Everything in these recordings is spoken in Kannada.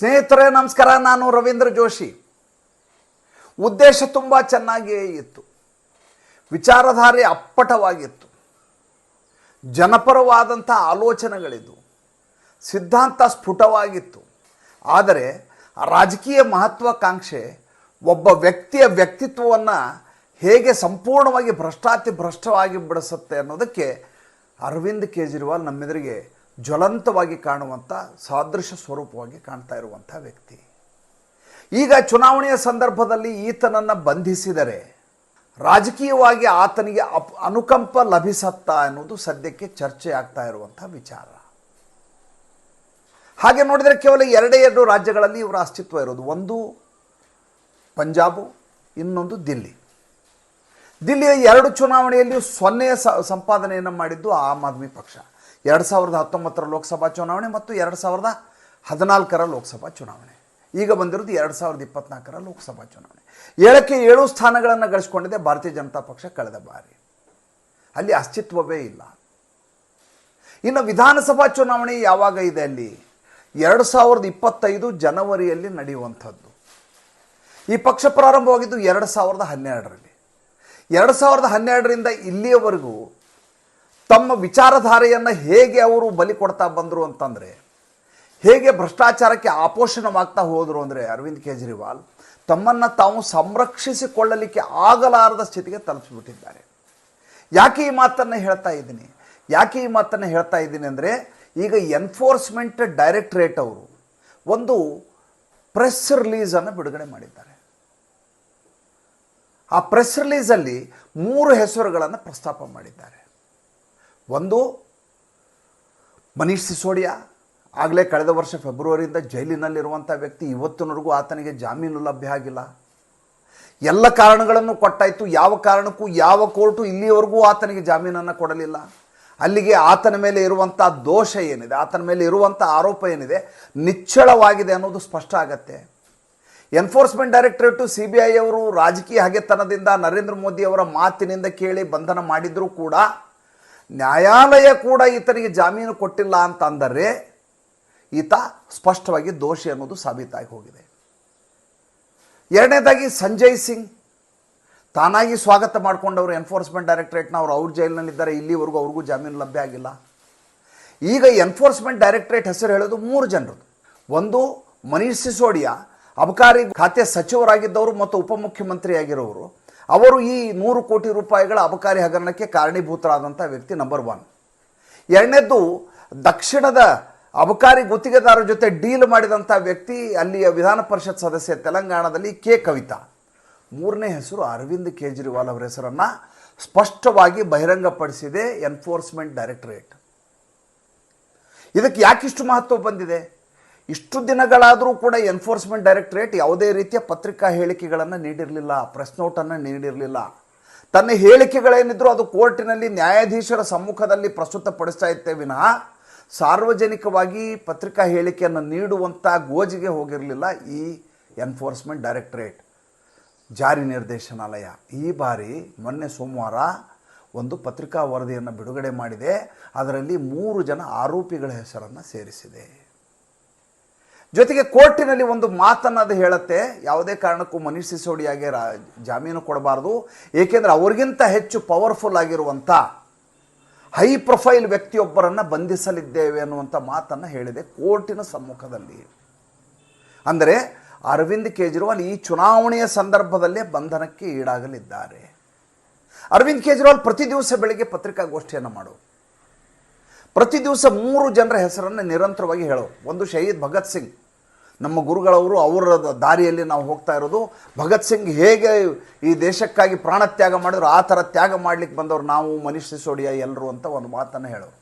ಸ್ನೇಹಿತರೇ, ನಮಸ್ಕಾರ. ನಾನು ರವೀಂದ್ರ ಜೋಶಿ. ಉದ್ದೇಶ ತುಂಬ ಚೆನ್ನಾಗಿಯೇ ಇತ್ತು. ವಿಚಾರಧಾರೆ ಅಪ್ಪಟವಾಗಿತ್ತು. ಜನಪರವಾದಂಥ ಆಲೋಚನೆಗಳಿದ್ದು ಸಿದ್ಧಾಂತ ಸ್ಫುಟವಾಗಿತ್ತು. ಆದರೆ ರಾಜಕೀಯ ಮಹತ್ವಾಕಾಂಕ್ಷೆ ಒಬ್ಬ ವ್ಯಕ್ತಿಯ ವ್ಯಕ್ತಿತ್ವವನ್ನು ಹೇಗೆ ಸಂಪೂರ್ಣವಾಗಿ ಭ್ರಷ್ಟಾತಿ ಭ್ರಷ್ಟವಾಗಿ ಬಿಡಿಸುತ್ತೆ ಅನ್ನೋದಕ್ಕೆ ಅರವಿಂದ್ ಕೇಜ್ರಿವಾಲ್ ನಮ್ಮೆದುರಿಗೆ ಜ್ವಲಂತವಾಗಿ ಕಾಣುವಂಥ ಸಾದೃಶ್ಯ ಸ್ವರೂಪವಾಗಿ ಕಾಣ್ತಾ ಇರುವಂಥ ವ್ಯಕ್ತಿ. ಈಗ ಚುನಾವಣೆಯ ಸಂದರ್ಭದಲ್ಲಿ ಈತನನ್ನು ಬಂಧಿಸಿದರೆ ರಾಜಕೀಯವಾಗಿ ಆತನಿಗೆ ಅಪ್ ಅನುಕಂಪ ಲಭಿಸತ್ತಾ ಅನ್ನೋದು ಸದ್ಯಕ್ಕೆ ಚರ್ಚೆ ಆಗ್ತಾ ಇರುವಂಥ ವಿಚಾರ. ಹಾಗೆ ನೋಡಿದರೆ ಕೇವಲ ಎರಡೇ ಎರಡು ರಾಜ್ಯಗಳಲ್ಲಿ ಇವರ ಅಸ್ತಿತ್ವ ಇರೋದು. ಒಂದು ಪಂಜಾಬು, ಇನ್ನೊಂದು ದಿಲ್ಲಿ. ದಿಲ್ಲಿಯ ಎರಡು ಚುನಾವಣೆಯಲ್ಲಿ ಸೊನ್ನೆಯ ಸಂಪಾದನೆಯನ್ನು ಮಾಡಿದ್ದು ಆಮ್ ಆದ್ಮಿ ಪಕ್ಷ. ಎರಡು ಸಾವಿರದ ಹತ್ತೊಂಬತ್ತರ ಲೋಕಸಭಾ ಚುನಾವಣೆ ಮತ್ತು ಎರಡು ಸಾವಿರದ ಹದಿನಾಲ್ಕರ ಲೋಕಸಭಾ ಚುನಾವಣೆ. ಈಗ ಬಂದಿರೋದು ಎರಡು ಸಾವಿರದ ಇಪ್ಪತ್ನಾಲ್ಕರ ಲೋಕಸಭಾ ಚುನಾವಣೆ. ಏಳಕ್ಕೆ ಏಳು ಸ್ಥಾನಗಳನ್ನು ಗಳಿಸ್ಕೊಂಡಿದೆ ಭಾರತೀಯ ಜನತಾ ಪಕ್ಷ ಕಳೆದ ಬಾರಿ. ಅಲ್ಲಿ ಅಸ್ತಿತ್ವವೇ ಇಲ್ಲ. ಇನ್ನು ವಿಧಾನಸಭಾ ಚುನಾವಣೆ ಯಾವಾಗ ಇದೆ ಅಲ್ಲಿ? ಎರಡು ಸಾವಿರದ ಇಪ್ಪತ್ತೈದು ಜನವರಿಯಲ್ಲಿ ನಡೆಯುವಂಥದ್ದು. ಈ ಪಕ್ಷ ಪ್ರಾರಂಭವಾಗಿದ್ದು ಎರಡು ಸಾವಿರದ ಹನ್ನೆರಡರಲ್ಲಿ. ಎರಡು ಸಾವಿರದ ಹನ್ನೆರಡರಿಂದ ಇಲ್ಲಿಯವರೆಗೂ ತಮ್ಮ ವಿಚಾರಧಾರೆಯನ್ನು ಹೇಗೆ ಅವರು ಬಲಿ ಕೊಡ್ತಾ ಬಂದರು ಅಂತಂದರೆ, ಹೇಗೆ ಭ್ರಷ್ಟಾಚಾರಕ್ಕೆ ಆಪೋಷಣವಾಗ್ತಾ ಹೋದರು ಅಂದರೆ ಅರವಿಂದ್ ಕೇಜ್ರಿವಾಲ್, ತಮ್ಮನ್ನು ತಾವು ಸಂರಕ್ಷಿಸಿಕೊಳ್ಳಲಿಕ್ಕೆ ಆಗಲಾರದ ಸ್ಥಿತಿಗೆ ತಲುಪಿಸ್ಬಿಟ್ಟಿದ್ದಾರೆ ಯಾಕೆ ಈ ಮಾತನ್ನು ಹೇಳ್ತಾ ಇದ್ದೀನಿ? ಯಾಕೆ ಈ ಮಾತನ್ನು ಹೇಳ್ತಾ ಇದ್ದೀನಿ ಅಂದರೆ, ಈಗ ಎನ್ಫೋರ್ಸ್ಮೆಂಟ್ ಡೈರೆಕ್ಟ್ರೇಟ್ ಅವರು ಒಂದು ಪ್ರೆಸ್ ರಿಲೀಸನ್ನು ಬಿಡುಗಡೆ ಮಾಡಿದ್ದಾರೆ. ಆ ಪ್ರೆಸ್ ರಿಲೀಸಲ್ಲಿ ಮೂರು ಹೆಸರುಗಳನ್ನು ಪ್ರಸ್ತಾಪ ಮಾಡಿದ್ದಾರೆ. ಒಂದು, ಮನೀಶ್ ಸಿಸೋಡಿಯಾ, ಆಗಲೇ ಕಳೆದ ವರ್ಷ ಫೆಬ್ರವರಿಯಿಂದ ಜೈಲಿನಲ್ಲಿರುವಂಥ ವ್ಯಕ್ತಿ ಇವತ್ತಿನವರೆಗೂ ಆತನಿಗೆ ಜಾಮೀನು ಲಭ್ಯ ಆಗಿಲ್ಲ. ಎಲ್ಲ ಕಾರಣಗಳನ್ನು ಕೊಟ್ಟಾಯಿತು. ಯಾವ ಕಾರಣಕ್ಕೂ, ಯಾವ ಕೋರ್ಟು ಇಲ್ಲಿಯವರೆಗೂ ಆತನಿಗೆ ಜಾಮೀನನ್ನು ಕೊಡಲಿಲ್ಲ. ಅಲ್ಲಿಗೆ ಆತನ ಮೇಲೆ ಇರುವಂಥ ದೋಷ ಏನಿದೆ, ಆತನ ಮೇಲೆ ಇರುವಂಥ ಆರೋಪ ಏನಿದೆ, ನಿಚ್ಚಳವಾಗಿದೆ ಅನ್ನೋದು ಸ್ಪಷ್ಟ ಆಗತ್ತೆ. Enforcement directorate C B I ಅವರು ರಾಜಕೀಯ ಹಗೆತನದಿಂದ ನರೇಂದ್ರ ಮೋದಿ ಅವರ ಮಾತಿನಿಂದ ಕೇಳಿ ಬಂಧನ ಮಾಡಿದರೂ ಕೂಡ ನ್ಯಾಯಾಲಯ ಕೂಡ ಈತನಿಗೆ ಜಾಮೀನು ಕೊಟ್ಟಿಲ್ಲ ಅಂತ ಅಂದರೆ ಈತ ಸ್ಪಷ್ಟವಾಗಿ ದೋಷಿ ಅನ್ನೋದು ಸಾಬೀತಾಗಿ ಹೋಗಿದೆ. ಎರಡನೇದಾಗಿ ಸಂಜಯ್ ಸಿಂಗ್. ತಾನಾಗಿ ಸ್ವಾಗತ ಮಾಡಿಕೊಂಡವರು ಎನ್ಫೋರ್ಸ್ಮೆಂಟ್ ಡೈರೆಕ್ಟ್ರೇಟ್ನ ಅವರು ಅವ್ರ ಜೈಲಿನಲ್ಲಿದ್ದಾರೆ, ಇಲ್ಲಿವರೆಗೂ ಅವ್ರಿಗೂ ಜಾಮೀನು ಲಭ್ಯ ಆಗಿಲ್ಲ. ಈಗ ಎನ್ಫೋರ್ಸ್ಮೆಂಟ್ ಡೈರೆಕ್ಟ್ರೇಟ್ ಹೆಸರು ಹೇಳೋದು ಮೂರು ಜನರು ಒಂದು ಮನೀಷ್ ಸಿಸೋಡಿಯಾ, ಅಬಕಾರಿ ಖಾತೆ ಸಚಿವರಾಗಿದ್ದವರು ಮತ್ತು ಉಪಮುಖ್ಯಮಂತ್ರಿ ಆಗಿರೋರು ಅವರು ಈ ನೂರು ಕೋಟಿ ರೂಪಾಯಿಗಳ ಅಬಕಾರಿ ಹಗರಣಕ್ಕೆ ಕಾರಣೀಭೂತರಾದಂಥ ವ್ಯಕ್ತಿ ನಂಬರ್ ಒನ್ ಎರಡನೇದ್ದು, ದಕ್ಷಿಣದ ಅಬಕಾರಿ ಗುತ್ತಿಗೆದಾರರ ಜೊತೆ ಡೀಲ್ ಮಾಡಿದಂಥ ವ್ಯಕ್ತಿ ಅಲ್ಲಿಯ ವಿಧಾನ ಪರಿಷತ್ ಸದಸ್ಯ ತೆಲಂಗಾಣದಲ್ಲಿ ಕೆ ಕವಿತಾ. ಮೂರನೇ ಹೆಸರು ಅರವಿಂದ್ ಕೇಜ್ರಿವಾಲ್ ಅವರ ಹೆಸರನ್ನು ಸ್ಪಷ್ಟವಾಗಿ ಬಹಿರಂಗಪಡಿಸಿದೆ ಎನ್ಫೋರ್ಸ್ಮೆಂಟ್ ಡೈರೆಕ್ಟರೇಟ್ ಇದಕ್ಕೆ ಯಾಕಿಷ್ಟು ಮಹತ್ವ ಬಂದಿದೆ? ಇಷ್ಟು ದಿನಗಳಾದರೂ ಕೂಡ ಎನ್ಫೋರ್ಸ್ಮೆಂಟ್ ಡೈರೆಕ್ಟರೇಟ್ ಯಾವುದೇ ರೀತಿಯ ಪತ್ರಿಕಾ ಹೇಳಿಕೆಗಳನ್ನು ನೀಡಿರಲಿಲ್ಲ ಪ್ರೆಸ್ ನೋಟನ್ನು ನೀಡಿರಲಿಲ್ಲ. ತನ್ನ ಹೇಳಿಕೆಗಳೇನಿದ್ರು ಅದು ಕೋರ್ಟಿನಲ್ಲಿ ನ್ಯಾಯಾಧೀಶರ ಸಮ್ಮುಖದಲ್ಲಿ ಪ್ರಸ್ತುತಪಡಿಸ್ತಾ ಇತ್ತೇ ವಿನಃ ಸಾರ್ವಜನಿಕವಾಗಿ ಪತ್ರಿಕಾ ಹೇಳಿಕೆಯನ್ನು ನೀಡುವಂಥ ಗೋಜಿಗೆ ಹೋಗಿರಲಿಲ್ಲ ಈ ಎನ್ಫೋರ್ಸ್ಮೆಂಟ್ ಡೈರೆಕ್ಟರೇಟ್. ಜಾರಿ ನಿರ್ದೇಶನಾಲಯ ಈ ಬಾರಿ ಮೊನ್ನೆ ಸೋಮವಾರ ಒಂದು ಪತ್ರಿಕಾ ವರದಿಯನ್ನು ಬಿಡುಗಡೆ ಮಾಡಿದೆ. ಅದರಲ್ಲಿ ಮೂರು ಜನ ಆರೋಪಿಗಳ ಹೆಸರನ್ನು ಸೇರಿಸಿದೆ. ಜೊತೆಗೆ ಕೋರ್ಟಿನಲ್ಲಿ ಒಂದು ಮಾತನ್ನು ಅದು ಹೇಳುತ್ತೆ. ಯಾವುದೇ ಕಾರಣಕ್ಕೂ ಮನೀಷ್ ಸಿಸೋಡಿಯಾಗೆ ರಾ, ಜಾಮೀನು ಕೊಡಬಾರ್ದು. ಏಕೆಂದರೆ ಅವ್ರಿಗಿಂತ ಹೆಚ್ಚು ಪವರ್ಫುಲ್ ಆಗಿರುವಂಥ ಹೈ ಪ್ರೊಫೈಲ್ ವ್ಯಕ್ತಿಯೊಬ್ಬರನ್ನು ಬಂಧಿಸಲಿದ್ದೇವೆ ಅನ್ನುವಂಥ ಮಾತನ್ನು ಹೇಳಿದೆ ಕೋರ್ಟಿನ ಸಮ್ಮುಖದಲ್ಲಿ. ಅಂದರೆ ಅರವಿಂದ್ ಕೇಜ್ರಿವಾಲ್ ಈ ಚುನಾವಣೆಯ ಸಂದರ್ಭದಲ್ಲೇ ಬಂಧನಕ್ಕೆ ಈಡಾಗಲಿದ್ದಾರೆ. ಅರವಿಂದ್ ಕೇಜ್ರಿವಾಲ್ ಪ್ರತಿ ದಿವಸ ಬೆಳಿಗ್ಗೆ ಪತ್ರಿಕಾಗೋಷ್ಠಿಯನ್ನು ಮಾಡು. ಪ್ರತಿ ದಿವಸ ಮೂರು ಜನರ ಹೆಸರನ್ನು ನಿರಂತರವಾಗಿ ಹೇಳೋ. ಒಂದು ಶಹೀದ್ ಭಗತ್ ಸಿಂಗ್ ನಮ್ಮ ಗುರುಗಳವರು ಅವರ ದಾರಿಯಲ್ಲಿ ನಾವು ಹೋಗ್ತಾ ಇರೋದು. ಭಗತ್ ಸಿಂಗ್ ಹೇಗೆ ಈ ದೇಶಕ್ಕಾಗಿ ಪ್ರಾಣ ತ್ಯಾಗ ಮಾಡಿದ್ರು, ಆ ಥರ ತ್ಯಾಗ ಮಾಡಲಿಕ್ಕೆ ಬಂದವರು ನಾವು ಮನೀಶ್ ಸಿಸೋಡಿಯಾ ಎಲ್ಲರೂ ಅಂತ ಒಂದು ಮಾತನ್ನು ಹೇಳೋರು.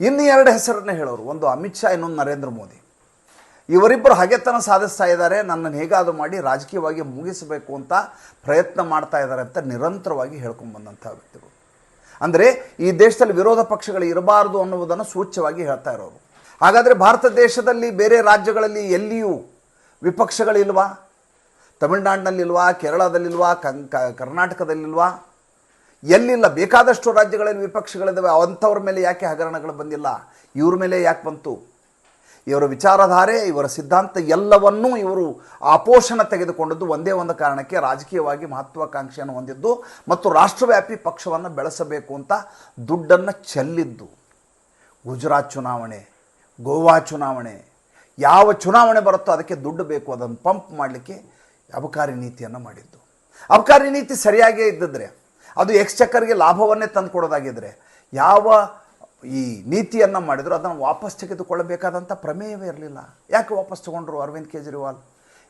ಇನ್ನು ಎರಡು ಹೆಸರನ್ನು ಹೇಳೋರು. ಒಂದು ಅಮಿತ್ ಶಾ, ಇನ್ನೊಂದು ನರೇಂದ್ರ ಮೋದಿ. ಇವರಿಬ್ಬರು ಹಗೆತನ ಸಾಧಿಸ್ತಾ ಇದ್ದಾರೆ. ನನ್ನನ್ನು ಹೇಗಾದರೂ ಮಾಡಿ ರಾಜಕೀಯವಾಗಿ ಮುಗಿಸಬೇಕು ಅಂತ ಪ್ರಯತ್ನ ಮಾಡ್ತಾ ಇದ್ದಾರೆ ಅಂತ ನಿರಂತರವಾಗಿ ಹೇಳ್ಕೊಂಡ್ಬಂದಂಥ ವ್ಯಕ್ತಿಗಳು. ಅಂದರೆ ಈ ದೇಶದಲ್ಲಿ ವಿರೋಧ ಪಕ್ಷಗಳು ಇರಬಾರದು ಅನ್ನುವುದನ್ನು ಸೂಚ್ಯವಾಗಿ ಹೇಳ್ತಾ ಇರೋರು. ಹಾಗಾದರೆ ಭಾರತ ದೇಶದಲ್ಲಿ ಬೇರೆ ರಾಜ್ಯಗಳಲ್ಲಿ ಎಲ್ಲಿಯೂ ವಿಪಕ್ಷಗಳಿಲ್ವಾ? ತಮಿಳುನಾಡಿನಲ್ಲಿಲ್ವಾ? ಕೇರಳದಲ್ಲಿಲ್ವಾ? ಕಂ, ಕರ್ನಾಟಕದಲ್ಲಿಲ್ವಾ? ಎಲ್ಲಿಲ್ಲ? ಬೇಕಾದಷ್ಟು ರಾಜ್ಯಗಳಲ್ಲಿ ವಿಪಕ್ಷಗಳಿದ್ದಾವೆ. ಅಂಥವ್ರ ಮೇಲೆ ಯಾಕೆ ಹಗರಣಗಳು ಬಂದಿಲ್ಲ? ಇವ್ರ ಮೇಲೆ ಯಾಕೆ ಬಂತು? ಇವರ ವಿಚಾರಧಾರೆ, ಇವರ ಸಿದ್ಧಾಂತ ಎಲ್ಲವನ್ನೂ ಇವರು ಆಪೋಷಣ ತೆಗೆದುಕೊಂಡದ್ದು ಒಂದೇ ಒಂದು ಕಾರಣಕ್ಕೆ ರಾಜಕೀಯವಾಗಿ ಮಹತ್ವಾಕಾಂಕ್ಷೆಯನ್ನು ಹೊಂದಿದ್ದು ಮತ್ತು ರಾಷ್ಟ್ರವ್ಯಾಪಿ ಪಕ್ಷವನ್ನು ಬೆಳೆಸಬೇಕು ಅಂತ ದುಡ್ಡನ್ನು ಚೆಲ್ಲಿದ್ದು. ಗುಜರಾತ್ ಚುನಾವಣೆ. ಗೋವಾ ಚುನಾವಣೆ. ಯಾವ ಚುನಾವಣೆ ಬರುತ್ತೋ ಅದಕ್ಕೆ ದುಡ್ಡು ಬೇಕು, ಅದನ್ನು ಪಂಪ್ ಮಾಡಲಿಕ್ಕೆ ಅಬಕಾರಿ ನೀತಿಯನ್ನು ಮಾಡಿದ್ದು. ಅಬಕಾರಿ ನೀತಿ ಸರಿಯಾಗೇ ಇದ್ದಿದ್ರೆ, ಅದು ಎಕ್ಸ್ಚಕ್ಕರ್ಗೆ ಲಾಭವನ್ನೇ ತಂದು ಕೊಡೋದಾಗಿದ್ದರೆ ಯಾವ ಈ ನೀತಿಯನ್ನು ಮಾಡಿದ್ರು ಅದನ್ನು ವಾಪಸ್ ತೆಗೆದುಕೊಳ್ಳಬೇಕಾದಂಥ ಪ್ರಮೇಯವೇ ಇರಲಿಲ್ಲ. ಯಾಕೆ ವಾಪಸ್ ತಗೊಂಡ್ರು ಅರವಿಂದ್ ಕೇಜ್ರಿವಾಲ್?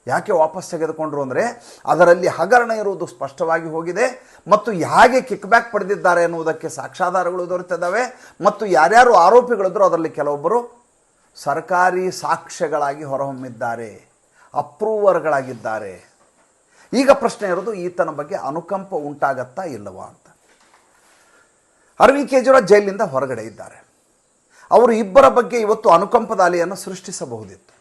ಯಾಕೆ ವಾಪಸ್ ತೆಗೆದುಕೊಂಡ್ರು ಅಂದರೆ, ಅದರಲ್ಲಿ ಹಗರಣ ಇರುವುದು ಸ್ಪಷ್ಟವಾಗಿ ಹೋಗಿದೆ ಮತ್ತು ಹೇಗೆ ಕಿಕ್ ಬ್ಯಾಕ್ ಪಡೆದಿದ್ದಾರೆ ಎನ್ನುವುದಕ್ಕೆ ಸಾಕ್ಷಾಧಾರಗಳು ದೊರೆತಿದ್ದಾವೆ ಮತ್ತು ಯಾರ್ಯಾರು ಆರೋಪಿಗಳಿದ್ರು ಅದರಲ್ಲಿ ಕೆಲವೊಬ್ಬರು ಸರ್ಕಾರಿ ಸಾಕ್ಷ್ಯಗಳಾಗಿ ಹೊರಹೊಮ್ಮಿದ್ದಾರೆ, ಅಪ್ರೂವರ್ಗಳಾಗಿದ್ದಾರೆ. ಈಗ ಪ್ರಶ್ನೆ ಇರೋದು, ಈತನ ಬಗ್ಗೆ ಅನುಕಂಪ ಉಂಟಾಗತ್ತಾ ಇಲ್ಲವಾ ಅಂತ. ಅರವಿಂದ್ ಕೇಜ್ರಿವಾಲ್ ಜೈಲಿನಿಂದ ಹೊರಗಡೆ ಇದ್ದಾರೆ. ಅವರು ಇಬ್ಬರ ಬಗ್ಗೆ ಇವತ್ತು ಅನುಕಂಪದ ಅಲೆಯನ್ನು ಸೃಷ್ಟಿಸಬಹುದಿತ್ತು.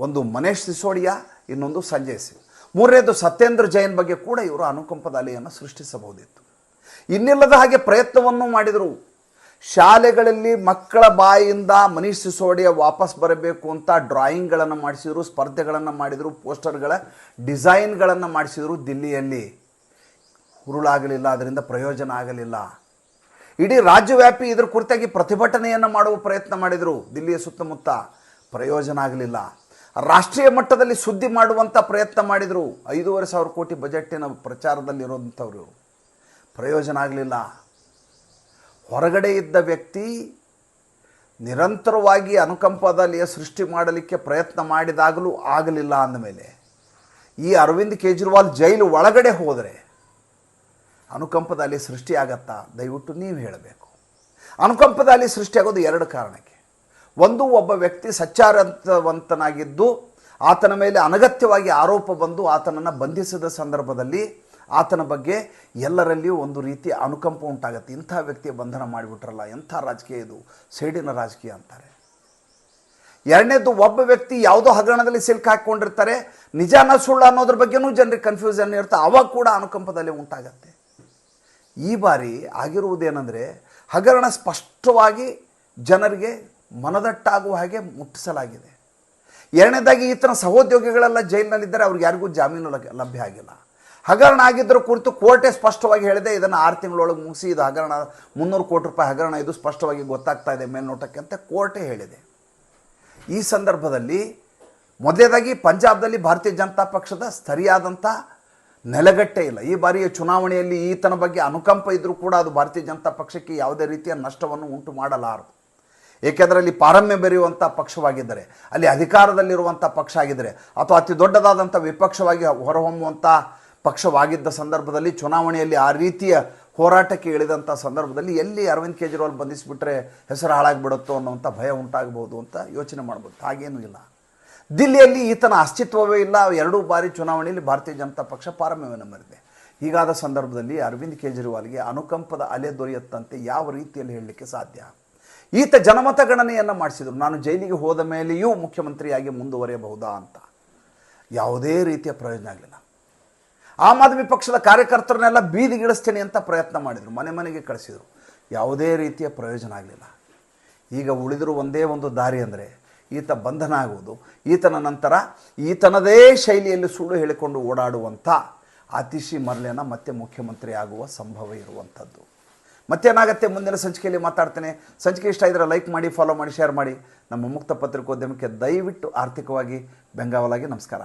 ಒಂದು ಮನೇಶ್ ಸಿಸೋಡಿಯಾ, ಇನ್ನೊಂದು ಸಂಜಯ್ ಸಿಂಗ್. ಮೂರನೇದು ಸತ್ಯೇಂದ್ರ ಜೈನ್ ಬಗ್ಗೆ ಕೂಡ ಇವರು ಅನುಕಂಪದ ಅಲೆಯನ್ನು ಸೃಷ್ಟಿಸಬಹುದಿತ್ತು. ಇನ್ನಿಲ್ಲದ ಹಾಗೆ ಪ್ರಯತ್ನವನ್ನು ಮಾಡಿದರು. ಶಾಲೆಗಳಲ್ಲಿ ಮಕ್ಕಳ ಬಾಯಿಂದ ಮನೀಶ್ ಸಿಸೋಡಿಯ ವಾಪಸ್ ಬರಬೇಕು ಅಂತ ಡ್ರಾಯಿಂಗ್ಗಳನ್ನು ಮಾಡಿಸಿದರು, ಸ್ಪರ್ಧೆಗಳನ್ನು ಮಾಡಿದರು, ಪೋಸ್ಟರ್ಗಳ ಡಿಸೈನ್ಗಳನ್ನು ಮಾಡಿಸಿದರು ದಿಲ್ಲಿಯಲ್ಲಿ. ಹುರುಳಾಗಲಿಲ್ಲ, ಅದರಿಂದ ಪ್ರಯೋಜನ ಆಗಲಿಲ್ಲ. ಇಡೀ ರಾಜ್ಯವ್ಯಾಪಿ ಇದ್ರ ಕುರಿತಾಗಿ ಪ್ರತಿಭಟನೆಯನ್ನು ಮಾಡುವ ಪ್ರಯತ್ನ ಮಾಡಿದರು ದಿಲ್ಲಿಯ ಸುತ್ತಮುತ್ತ. ಪ್ರಯೋಜನ ಆಗಲಿಲ್ಲ. ರಾಷ್ಟ್ರೀಯ ಮಟ್ಟದಲ್ಲಿ ಸುದ್ದಿ ಮಾಡುವಂಥ ಪ್ರಯತ್ನ ಮಾಡಿದರು. ಐದೂವರೆ ಸಾವಿರ ಕೋಟಿ ಬಜೆಟ್ಟಿನ ಪ್ರಚಾರದಲ್ಲಿರುವಂಥವ್ರು. ಪ್ರಯೋಜನ ಆಗಲಿಲ್ಲ. ಹೊರಗಡೆ ಇದ್ದ ವ್ಯಕ್ತಿ ನಿರಂತರವಾಗಿ ಅನುಕಂಪದಲ್ಲಿ ಸೃಷ್ಟಿ ಮಾಡಲಿಕ್ಕೆ ಪ್ರಯತ್ನ ಮಾಡಿದಾಗಲೂ ಆಗಲಿಲ್ಲ ಅಂದಮೇಲೆ, ಈ ಅರವಿಂದ್ ಕೇಜ್ರಿವಾಲ್ ಜೈಲು ಒಳಗಡೆ ಹೋದರೆ ಅನುಕಂಪದಲ್ಲಿ ಸೃಷ್ಟಿಯಾಗತ್ತಾ ದಯವಿಟ್ಟು ನೀವು ಹೇಳಬೇಕು. ಅನುಕಂಪದಲ್ಲಿ ಸೃಷ್ಟಿಯಾಗೋದು ಎರಡು ಕಾರಣಕ್ಕೆ. ಒಂದು, ಒಬ್ಬ ವ್ಯಕ್ತಿ ಸಚ್ಚಾರಂತವಂತನಾಗಿದ್ದು ಆತನ ಮೇಲೆ ಅನಗತ್ಯವಾಗಿ ಆರೋಪ ಬಂದು ಆತನನ್ನು ಬಂಧಿಸಿದ ಸಂದರ್ಭದಲ್ಲಿ ಆತನ ಬಗ್ಗೆ ಎಲ್ಲರಲ್ಲಿಯೂ ಒಂದು ರೀತಿಯ ಅನುಕಂಪ ಉಂಟಾಗತ್ತೆ. ಇಂಥ ವ್ಯಕ್ತಿಯ ಬಂಧನ ಮಾಡಿಬಿಟ್ರಲ್ಲ, ಎಂಥ ರಾಜಕೀಯ ಇದು? ಸೇಡಿನ ರಾಜಕೀಯ ಅಂತಾರೆ. ಎರಡನೇದು, ಒಬ್ಬ ವ್ಯಕ್ತಿ ಯಾವುದೋ ಹಗರಣದಲ್ಲಿ ಸಿಲ್ಕ್ ಹಾಕ್ಕೊಂಡಿರ್ತಾರೆ. ನಿಜಾನ ಸುಳ್ಳು ಅನ್ನೋದ್ರ ಬಗ್ಗೆನೂ ಜನರಿಗೆ ಕನ್ಫ್ಯೂಷನ್ ಇರುತ್ತೆ. ಅವಾಗ ಕೂಡ ಅನುಕಂಪದಲ್ಲಿ ಉಂಟಾಗತ್ತೆ. ಈ ಬಾರಿ ಆಗಿರುವುದೇನೆಂದರೆ, ಹಗರಣ ಸ್ಪಷ್ಟವಾಗಿ ಜನರಿಗೆ ಮನದಟ್ಟಾಗುವ ಹಾಗೆ ಮುಟ್ಟಿಸಲಾಗಿದೆ. ಎರಡನೇದಾಗಿ, ಈತನ ಸಹೋದ್ಯೋಗಿಗಳೆಲ್ಲ ಜೈಲಿನಲ್ಲಿದ್ದರೆ ಅವ್ರಿಗೆ ಯಾರಿಗೂ ಜಾಮೀನು ಲಭ್ಯ ಆಗಿಲ್ಲ. ಹಗರಣ ಆಗಿದ್ದರ ಕುರಿತು ಕೋರ್ಟೇ ಸ್ಪಷ್ಟವಾಗಿ ಹೇಳಿದೆ, ಇದನ್ನು ಆರು ತಿಂಗಳೊಳಗೆ ಮುಗಿಸಿ ಇದು ಹಗರಣ, ಮುನ್ನೂರು ಕೋಟಿ ರೂಪಾಯಿ ಹಗರಣ ಇದು ಸ್ಪಷ್ಟವಾಗಿ ಗೊತ್ತಾಗ್ತಾ ಇದೆ ಮೇಲ್ನೋಟಕ್ಕೆ ಅಂತ ಕೋರ್ಟೇ ಹೇಳಿದೆ. ಈ ಸಂದರ್ಭದಲ್ಲಿ ಮೊದಲೇದಾಗಿ ಪಂಜಾಬ್ದಲ್ಲಿ ಭಾರತೀಯ ಜನತಾ ಪಕ್ಷದ ಸರಿಯಾದಂಥ ನೆಲಗಟ್ಟೆ ಇಲ್ಲ. ಈ ಬಾರಿಯ ಚುನಾವಣೆಯಲ್ಲಿ ಈತನ ಬಗ್ಗೆ ಅನುಕಂಪ ಇದ್ದರೂ ಕೂಡ ಅದು ಭಾರತೀಯ ಜನತಾ ಪಕ್ಷಕ್ಕೆ ಯಾವುದೇ ರೀತಿಯ ನಷ್ಟವನ್ನು ಉಂಟು ಮಾಡಲಾರದು. ಏಕೆಂದರೆ ಅಲ್ಲಿ ಪಾರಮ್ಯ ಬೆರೆಯುವಂಥ ಪಕ್ಷವಾಗಿದ್ದರೆ, ಅಲ್ಲಿ ಅಧಿಕಾರದಲ್ಲಿರುವಂಥ ಪಕ್ಷ ಆಗಿದ್ದರೆ, ಅಥವಾ ಅತಿ ದೊಡ್ಡದಾದಂಥ ವಿಪಕ್ಷವಾಗಿ ಹೊರಹೊಮ್ಮುವಂಥ ಪಕ್ಷವಾಗಿದ್ದ ಸಂದರ್ಭದಲ್ಲಿ ಚುನಾವಣೆಯಲ್ಲಿ ಆ ರೀತಿಯ ಹೋರಾಟಕ್ಕೆ ಇಳಿದಂಥ ಸಂದರ್ಭದಲ್ಲಿ ಎಲ್ಲಿ ಅರವಿಂದ್ ಕೇಜ್ರಿವಾಲ್ ಬಂಧಿಸಿಬಿಟ್ರೆ ಹೆಸರು ಹಾಳಾಗಿಬಿಡುತ್ತೋ ಅನ್ನೋಂಥ ಭಯ ಉಂಟಾಗಬಹುದು ಅಂತ ಯೋಚನೆ ಮಾಡ್ಬೋದು. ಹಾಗೇನೂ ಇಲ್ಲ. ದಿಲ್ಲಿಯಲ್ಲಿ ಈತನ ಅಸ್ತಿತ್ವವೇ ಇಲ್ಲ. ಎರಡೂ ಬಾರಿ ಚುನಾವಣೆಯಲ್ಲಿ ಭಾರತೀಯ ಜನತಾ ಪಕ್ಷ ಪಾರಮ್ಯವನ್ನು ಮರಿದೆ ಹೀಗಾದ ಸಂದರ್ಭದಲ್ಲಿ ಅರವಿಂದ್ ಕೇಜ್ರಿವಾಲ್ಗೆ ಅನುಕಂಪದ ಅಲೆ ದೊರೆಯುತ್ತಂತೆ ಯಾವ ರೀತಿಯಲ್ಲಿ ಹೇಳಲಿಕ್ಕೆ ಸಾಧ್ಯ? ಈತ ಜನಮತ ಗಣನೆಯನ್ನು ಮಾಡಿಸಿದರು. ನಾನು ಜೈಲಿಗೆ ಹೋದ ಮೇಲೆಯೂ ಮುಖ್ಯಮಂತ್ರಿಯಾಗಿ ಮುಂದುವರಿಯಬಹುದಾ ಅಂತ. ಯಾವುದೇ ರೀತಿಯ ಪ್ರಯೋಜನ ಆಗಲಿಲ್ಲ. ಆಮ್ ಆದ್ಮಿ ಪಕ್ಷದ ಕಾರ್ಯಕರ್ತರನ್ನೆಲ್ಲ ಬೀದಿಗಿಳಿಸ್ತೇನೆ ಅಂತ ಪ್ರಯತ್ನ ಮಾಡಿದರು. ಮನೆ ಮನೆಗೆ ಕಳಿಸಿದರು. ಯಾವುದೇ ರೀತಿಯ ಪ್ರಯೋಜನ ಆಗಲಿಲ್ಲ. ಈಗ ಉಳಿದಿರೋ ಒಂದೇ ಒಂದು ದಾರಿ ಅಂದರೆ ಈತ ಬಂಧನ ಆಗುವುದು. ಈತನ ನಂತರ ಈತನದೇ ಶೈಲಿಯಲ್ಲಿ ಸುಳ್ಳು ಹೇಳಿಕೊಂಡು ಓಡಾಡುವಂಥ ಅತಿಶಿ ಮರ್ಲೆನ ಮತ್ತೆ ಮುಖ್ಯಮಂತ್ರಿ ಆಗುವ ಸಂಭವ ಇರುವಂಥದ್ದು ಮತ್ತೇನಾಗತ್ತೆ? ಮುಂದಿನ ಸಂಚಿಕೆಯಲ್ಲಿ ಮಾತಾಡ್ತೇನೆ. ಸಂಚಿಕೆ ಇಷ್ಟ ಇದ್ದರೆ ಲೈಕ್ ಮಾಡಿ ಫಾಲೋ ಮಾಡಿ ಶೇರ್ ಮಾಡಿ. ನಮ್ಮ ಮುಕ್ತ ಪತ್ರಿಕೋದ್ಯಮಕ್ಕೆ ದಯವಿಟ್ಟು ಆರ್ಥಿಕವಾಗಿ ಬೆಂಗಾವಲಾಗಿ ನಮಸ್ಕಾರ.